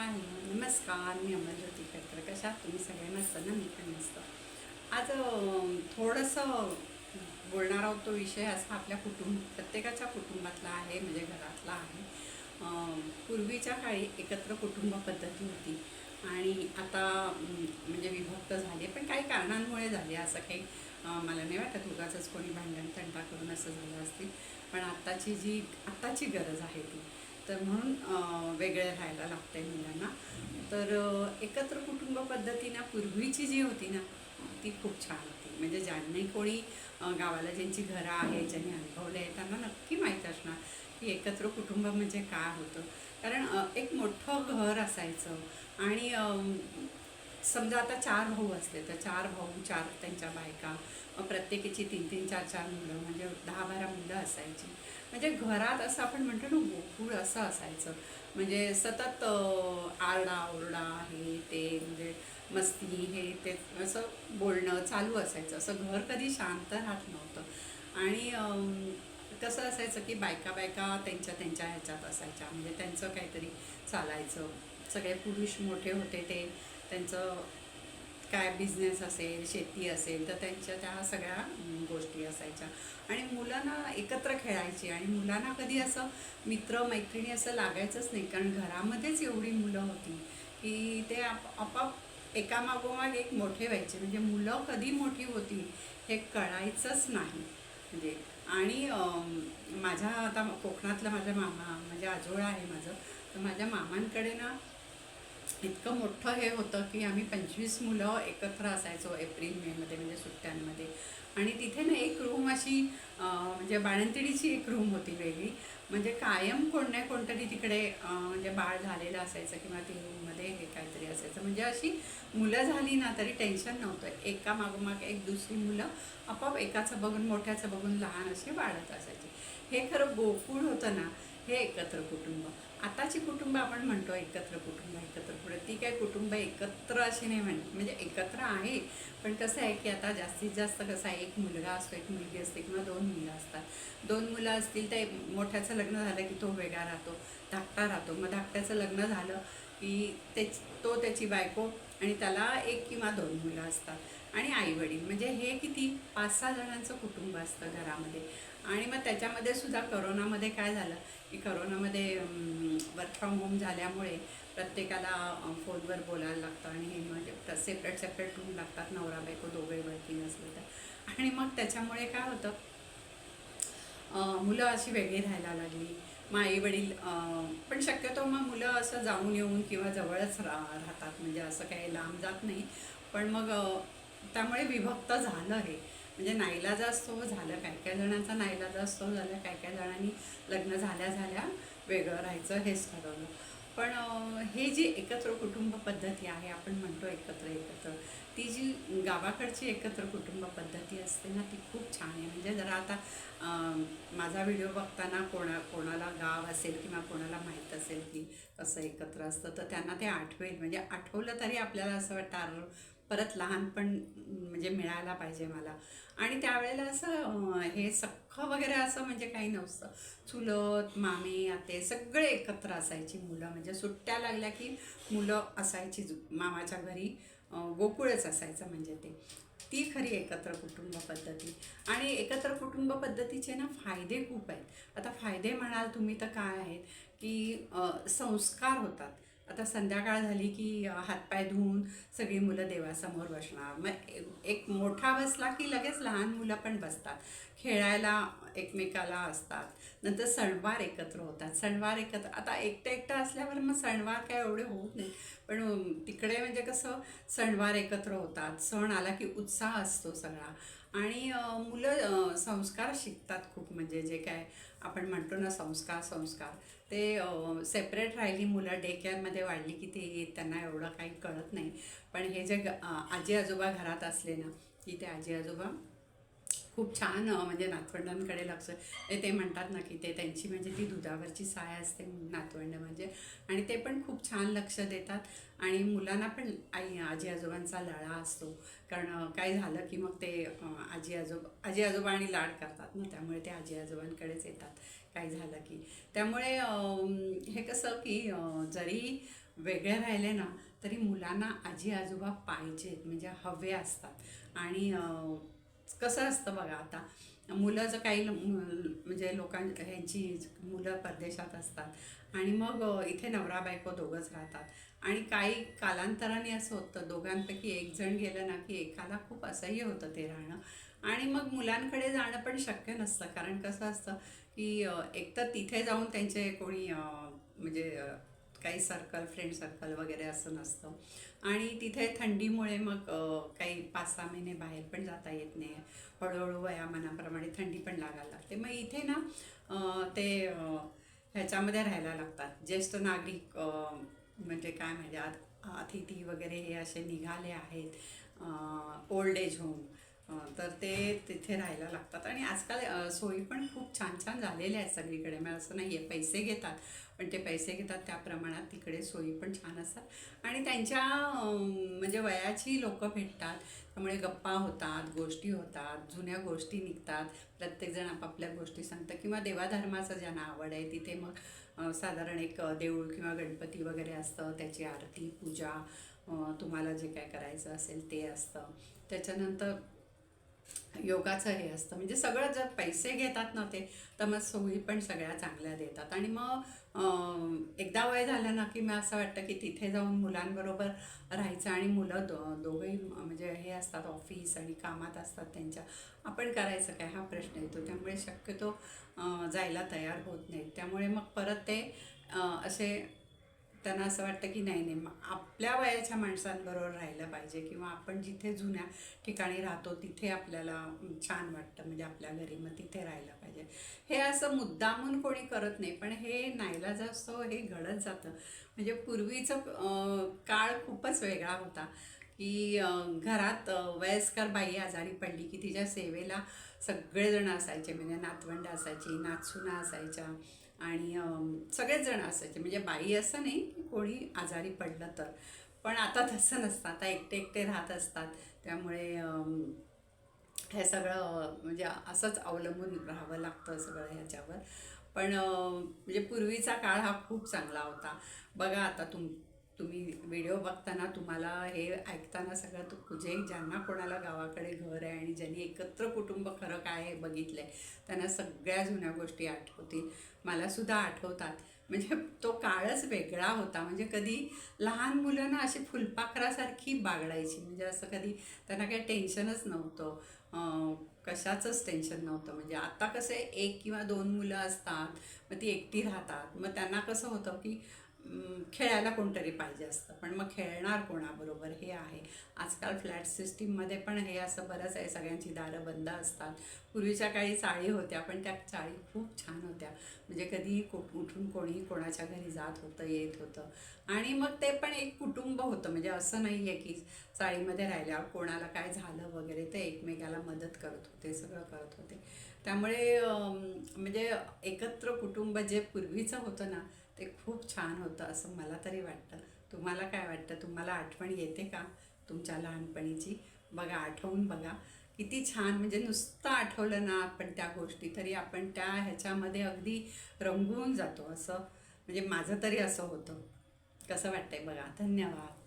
हाय नमस्कार मी अमरज्योती कटर कशा तुम्ही? सगळे मस्त ना? मी पण नसतं आज थोडंसं बोलणार आहोत तो विषय असा आपल्या कुटुंब प्रत्येकाच्या कुटुंबातला आहे म्हणजे घरातला आहे. पूर्वीच्या काळी एकत्र कुटुंब पद्धती होती. आणि आता म्हणजे विभक्त झाले पण काही कारणांमुळे झाले असं काही मला नाही वाटत. उगाचंच कोणी भांडण तंटा करून असं झालं असतील. पण आत्ताची जी आत्ताची गरज आहे ती. तर म्हणून वेगळं राहायला राहायला लागतंय मुलांना. तर एकत्र कुटुंब पद्धतीनं पूर्वीची जी होती ना ती खूप छान होती. म्हणजे ज्यांनी कोणी गावाला ज्यांची घरं आहेत ज्यांनी अनुभवले आहे त्यांना नक्की माहीत असणार की एकत्र कुटुंब म्हणजे काय होतं. कारण एक मोठं घर असायचं आणि समजा आता चार भाऊ असले तर चार भाऊ चार त्यांच्या बायका मग प्रत्येकीची तीन तीन चार चार मुलं म्हणजे दहा बारा मुलं असायची. म्हणजे घरात असं आपण म्हणतो ना गोकुळ असं असायचं. म्हणजे सतत आरडा ओरडा हे ते म्हणजे मस्ती हे ते असं बोलणं चालू असायचं. असं घर कधी शांत राहत नव्हतं. आणि कसं असायचं की बायका बायका त्यांच्या त्यांच्या ह्याच्यात असायच्या. म्हणजे त्यांचं काहीतरी चालायचं. सगळे पुरुष मोठे होते ते. त्यांचं काय बिझनेस असेल शेती असेल तर त्यांच्या त्या सगळ्या गोष्टी असायच्या. आणि मुलांना एकत्र खेळायची आणि मुलांना कधी असं मित्र मैत्रिणी असं लागायचंच नाही कारण घरामध्येच एवढी मुलं होती की ते आप आपाप एकामागोमाग एक मोठे व्हायचे. म्हणजे मुलं कधी मोठी होती हे कळायचंच नाही. म्हणजे आणि माझ्या आता कोकणातलं माझ्या मामा म्हणजे आजोळा आहे माझं तर माझ्या मामांकडे ना इतकं मोठं हे होतं की आम्ही पंचवीस मुलं एकत्र असायचो एप्रिल मेमध्ये म्हणजे सुट्ट्यांमध्ये. आणि तिथे ना एक रूम अशी म्हणजे बाळंतिडीची एक रूम होती वेगळी. म्हणजे कायम कोण नाही कोणतरी तिकडे म्हणजे बाळ झालेलं असायचं किंवा ती रूममध्ये हे काहीतरी असायचं. म्हणजे अशी मुलं झाली ना तरी टेन्शन नव्हतं. एका मागोमाग एक दुसरी मुलं आपोआप एकाचं बघून मोठ्याचं बघून लहान अशी वाढत असायची. हे खरं गोकुळ होतं ना हे एकत्र कुटुंब. आताची कुटुंब आपण म्हणतो एकत्र कुटुंब एकत्र कुटुंब. ती काय कुटुंब एकत्र अशी नाही म्हण म्हणजे एकत्र आहे पण कसं आहे की आता जास्तीत जास्त कसं आहे एक मुलगा असतो एक मुलगी असते किंवा दोन मुलं असतात. दोन मुलं असतील तर मोठ्याचं लग्न झालं की तो वेगळा राहतो धाकटा राहतो. मग धाकट्याचं लग्न झालं की ते तो त्याची बायको आणि त्याला एक किंवा दोन मुलं असतात. आणि आईवडील म्हणजे हे किती पाच सहा जणांचं कुटुंब असतं घरामध्ये. आणि मग त्याच्यामध्ये सुद्धा करोनामध्ये काय झालं की करोनामध्ये वर्क फ्रॉम होम झाल्यामुळे प्रत्येकाला फोनवर बोलायला लागतं आणि हे म्हणजे सेपरेट सेपरेट रूम लागतात. नवरा बायको दोघे वर्किंग असले तर. आणि मग त्याच्यामुळे काय होतं मुलं अशी वेगळी राहायला लागली. मग आई वडील पण शक्यतो मग मुलं असं जाऊन येऊन किंवा जवळच रा राहतात. म्हणजे असं काही लांब जात नाही. पण मग त्यामुळे विभक्त झालं हे. म्हणजे नाईलाजा असतो झालं काय काय जणांचा नाईलाजा असतो झालं काय काय जणांनी लग्न झाल्या झाल्या वेगळं राहायचं हेच ठरवलं. पण हे जी एकत्र कुटुंब पद्धती आहे आपण म्हणतो एकत्र एकत्र ती जी गावाकडची एकत्र कुटुंब पद्धती असते ना ती खूप छान आहे. म्हणजे जरा आता माझा व्हिडिओ बघताना कोणा कोणाला गाव असेल किंवा कोणाला माहीत असेल की कसं एकत्र असतं तर त्यांना ते आठवेल. म्हणजे आठवलं तरी आपल्याला असं वाटतं परत लहानपण म्हणजे मिळायला पाहिजे मला. आणि त्यावेळेला असं हे सख्खं वगैरे असं म्हणजे काही नव्हतं. चुलत मामे आते सगळे एकत्र असायची मुलं. म्हणजे सुट्ट्या लागल्या की मुलं असायची मामाच्या घरी गोकुळच असायचं म्हणजे ते. ती खरी एकत्र कुटुंब पद्धती. आणि एकत्र कुटुंब पद्धतीचे ना फायदे खूप आहेत. आता फायदे म्हणाल तुम्ही तर काय आहेत? की संस्कार होतात. आता संध्याकाळ झाली की हातपाय धुवून सगळी मुलं देवासमोर बसणार. मग एक मोठा बसला की लगेच लहान मुलं पण बसतात. खेळायला एकमेकाला असतात. नंतर सणवार एकत्र होतात. सणवार एकत्र आता एकटं एकटं असल्यावर मग सणवार काय एवढे होत नाही. पण तिकडे म्हणजे कसं सणवार एकत्र होतात. सण आला की उत्साह असतो सगळा. आणि मुलं संस्कार शिकतात खूप. म्हणजे जे काय आपण म्हणतो ना संस्कार संस्कार. ते सेपरेट राहिली मुलं डे केअरमध्ये वाढली की ते त्यांना एवढं काही कळत नाही. पण हे जे आजी आजोबा घरात असले ना की ते आजी आजोबा खूप छान म्हणजे नातवंडांकडे लक्ष ते ते म्हणतात ना की ते त्यांची म्हणजे ती दुधावरची साय असते नातवंड म्हणजे. आणि ते पण खूप छान लक्ष देतात. आणि मुलांना पण आई आजी आजोबांचा लळा असतो. कारण काय झालं की मग ते आजी आजोबा आजी आजोबा आणि लाड करतात ना. त्यामुळे ते आजी आजोबांकडेच येतात. काय झालं की त्यामुळे हे कसं की जरी वेगळे राहिले ना तरी मुलांना आजी आजोबा पाहिजेत. म्हणजे हवे असतात. आणि कसं असतं बघा आता. मुलं जर काही म्हणजे लोकां ह्यांची मुलं परदेशात असतात आणि मग इथे नवरा बायको दोघंच राहतात. आणि काही कालांतराने असं होतं दोघांपैकी एक जण गेलं ना की एकाला खूप असह्य होतं ते राहणं. आणि मग मुलांकडे जाणं पण शक्य नसतं. कारण कसं असतं की एक एकतर तिथे जाऊन त्यांचे कोणी म्हणजे काही सर्कल फ्रेंड सर्कल वगैरे असं नसतं. आणि तिथे थंडीमुळे मग काही पाच सहा महिने बाहेर पण जाता येत नाही. हळूहळू वयामानाप्रमाणे थंडी पण लागायला लागते. मग इथे ना ते ह्याच्यामध्ये राहायला लागतात. ज्येष्ठ नागरिक म्हणजे काय म्हणजे अतिथी वगैरे हे असे निघाले आहेत ओल्ड एज होम तर ते तिथे राहायला लागतात. आणि आजकाल सोयी पण खूप छान छान झालेल्या आहेत सगळीकडे. मग असं नाही आहे पैसे घेतात. पण ते पैसे घेतात त्या प्रमाणात तिकडे सोयी पण छान असतात. आणि त्यांच्या म्हणजे वयाची लोकं भेटतात. त्यामुळे गप्पा होतात गोष्टी होतात जुन्या गोष्टी निघतात. प्रत्येकजण आपापल्या गोष्टी सांगतं. किंवा देवाधर्माचं ज्यांना आवड आहे तिथे मग साधारण एक देऊळ किंवा गणपती वगैरे असतं. त्याची आरती पूजा तुम्हाला जे काय करायचं असेल ते असतं. त्याच्यानंतर योगाचं हे असतं. म्हणजे सगळं जर पैसे घेतात ना ते तर मग सोयी पण सगळ्या चांगल्या देतात. आणि मग एकदा वय झालं ना की मग असं वाटतं की तिथे जाऊन मुलांबरोबर राहायचं आणि मुलं दो दोघंही म्हणजे हे असतात ऑफिस आणि कामात असतात त्यांच्या. आपण करायचं काय? हा प्रश्न येतो. त्यामुळे शक्यतो जायला तयार होत नाही त्यामुळे मग परत ते असे त्यांना असं वाटतं की नाही नाही मग आपल्या वयाच्या माणसांबरोबर राहिलं पाहिजे किंवा आपण जिथे जुन्या ठिकाणी राहतो तिथे आपल्याला छान वाटतं म्हणजे आपल्या घरी मग तिथे राहायला पाहिजे. हे असं मुद्दामून कोणी करत नाही पण हे नाईलाज असतो हे घडत जातं. म्हणजे पूर्वीचं काळ खूपच वेगळा होता की घरात वयस्कर बाई आजारी पडली की तिच्या सेवेला सगळेजण असायचे म्हणजे नातवंड असायची नातसुना असायच्या आणि सगळेच जण असायचे. म्हणजे बाई असं नाही की कोणी आजारी पडलं तर. पण आता तसं नसतं. आता एकटे एकटे राहत असतात. त्यामुळे हे सगळं म्हणजे असंच अवलंबून राहावं लागतं सगळं ह्याच्यावर. पण म्हणजे पूर्वीचा काळ हा खूप चांगला होता. बघा आता तुम तुम्ही व्हिडिओ बघताना तुम्हाला हे ऐकताना सगळं तू जे ज्यांना कोणाला गावाकडे घर आहे आणि ज्यांनी एकत्र कुटुंब खरं काय हे बघितलं आहे त्यांना सगळ्या जुन्या गोष्टी आठवतील. मलासुद्धा आठवतात. म्हणजे तो काळच वेगळा होता. म्हणजे कधी लहान मुलं ना अशी फुलपाखरासारखी बागडायची. म्हणजे असं कधी त्यांना काही टेन्शनच नव्हतं. कशाचंच टेन्शन नव्हतं. म्हणजे आता कसं आहे एक किंवा दोन मुलं असतात मग ती एकटी राहतात. मग त्यांना कसं होतं की खेळायला कोणतरी पाहिजे असतं. पण मग खेळणार कोणाबरोबर? हे आहे. आजकाल फ्लॅट सिस्टीममध्ये पण हे असं बरंच आहे. सगळ्यांची दारं बंद असतात. पूर्वीच्या काळी चाळी होत्या पण त्या चाळी खूप छान होत्या. म्हणजे कधीही को उठून कोणी कोणाच्या घरी जात होतं येत होतं. आणि मग ते पण एक कुटुंब होतं. म्हणजे असं नाही आहे की चाळीमध्ये राहिल्यावर कोणाला काय झालं वगैरे ते एकमेकाला मदत करत होते सगळं करत होते. त्यामुळे म्हणजे एकत्र कुटुंब जे पूर्वीचं होतं ना ते खूप छान होतं असं मला तरी वाटतं. तुम्हाला काय वाटतं? तुम्हाला आठवण येते का तुमच्या लहानपणीची? बघा आठवून बघा. किती छान म्हणजे नुसतं आठवलं ना आपण त्या गोष्टी तरी आपण त्या ह्याच्यामध्ये अगदी रंगून जातो असं. म्हणजे माझं तरी असं होतं. कसं वाटतंय बघा? धन्यवाद.